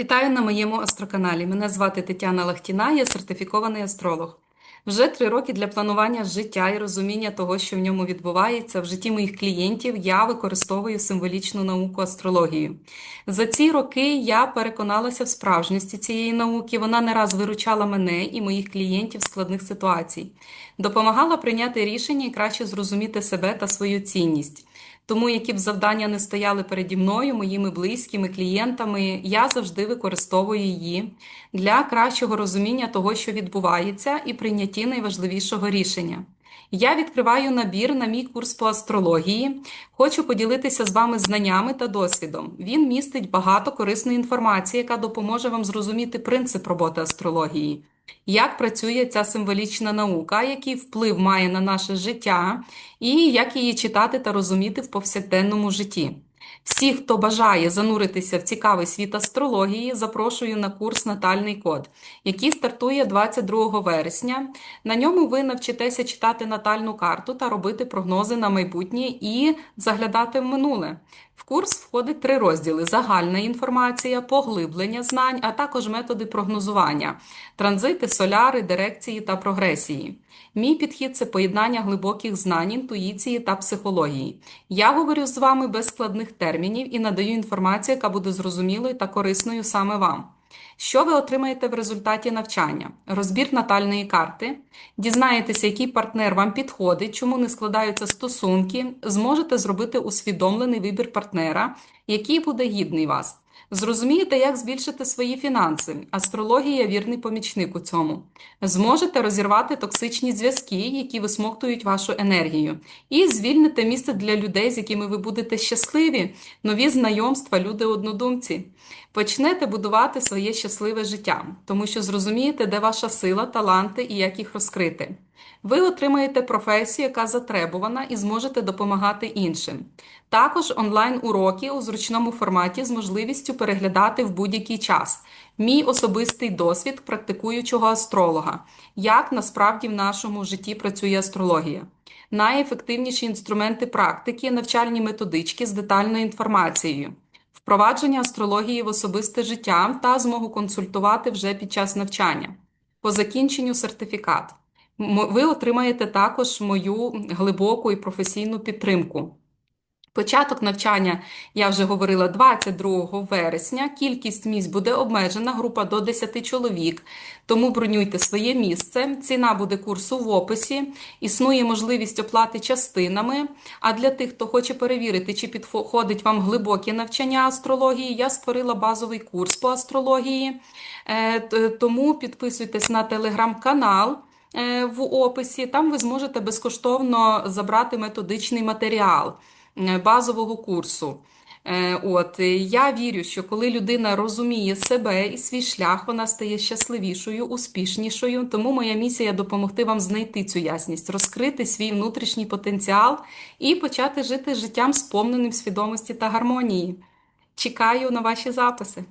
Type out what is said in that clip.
Вітаю на моєму астроканалі. Мене звати Тетяна Лахтіна, я сертифікований астролог. Вже три роки для планування життя і розуміння того, що в ньому відбувається в житті моїх клієнтів, я використовую символічну науку астрологію. За ці роки я переконалася в справжності цієї науки. Вона не раз виручала мене і моїх клієнтів з складних ситуацій, допомагала прийняти рішення і краще зрозуміти себе та свою цінність. Тому, які б завдання не стояли переді мною, моїми близькими клієнтами, я завжди використовую її для кращого розуміння того, що відбувається, і прийнятті найважливішого рішення. Я відкриваю набір на мій курс по астрології. Хочу поділитися з вами знаннями та досвідом. Він містить багато корисної інформації, яка допоможе вам зрозуміти принцип роботи астрології. Як працює ця символічна наука, який вплив має на наше життя, і як її читати та розуміти в повсякденному житті. Всі, хто бажає зануритися в цікавий світ астрології, запрошую на курс Натальний код, який стартує 22 вересня. На ньому ви навчитеся читати натальну карту та робити прогнози на майбутнє і заглядати в минуле. В курс входить три розділи: загальна інформація, поглиблення знань, а також методи прогнозування, транзити, соляри, дирекції та прогресії. Мій підхід це поєднання глибоких знань, інтуїції та психології. Я говорю з вами без складних термінів і надаю інформацію, яка буде зрозумілою та корисною саме вам. Що ви отримаєте в результаті навчання? Розбір натальної карти, дізнаєтеся, який партнер вам підходить, чому не складаються стосунки, зможете зробити усвідомлений вибір партнера, який буде гідний вас. Зрозумієте, як збільшити свої фінанси. Астрологія вірний помічник у цьому. Зможете розірвати токсичні зв'язки, які висмоктують вашу енергію, і звільните місце для людей, з якими ви будете щасливі, нові знайомства, люди-однодумці. Почнете будувати своє щасливе життя, тому що зрозумієте, де ваша сила, таланти і як їх розкрити. Ви отримаєте професію, яка затребувана, і зможете допомагати іншим. Також онлайн-уроки у зручному форматі з можливістю переглядати в будь-який час. Мій особистий досвід практикуючого астролога, як насправді в нашому житті працює астрологія. Найефективніші інструменти практики, навчальні методички з детальною інформацією, впровадження астрології в особисте життя та змогу консультувати вже під час навчання. По закінченню сертифікат. Ви отримаєте також мою глибоку і професійну підтримку. Початок навчання, я вже говорила, 22 вересня. Кількість місць буде обмежена, група до 10 чоловік. Тому бронюйте своє місце. Ціна буде курсу в описі. Існує можливість оплати частинами. А для тих, хто хоче перевірити, чи підходить вам глибоке навчання астрології, я створила базовий курс по астрології. Е, тому підписуйтесь на телеграм-канал. Е, в описі там ви зможете безкоштовно забрати методичний матеріал. Е, базового курсу. Е, от я вірю, що коли людина розуміє себе і свій шлях, вона стає щасливішою, успішнішою. Тому моя місія допомогти вам знайти цю ясність, розкрити свій внутрішній потенціал і почати жити життям, сповненим свідомості та гармонії. Чекаю на ваші записи.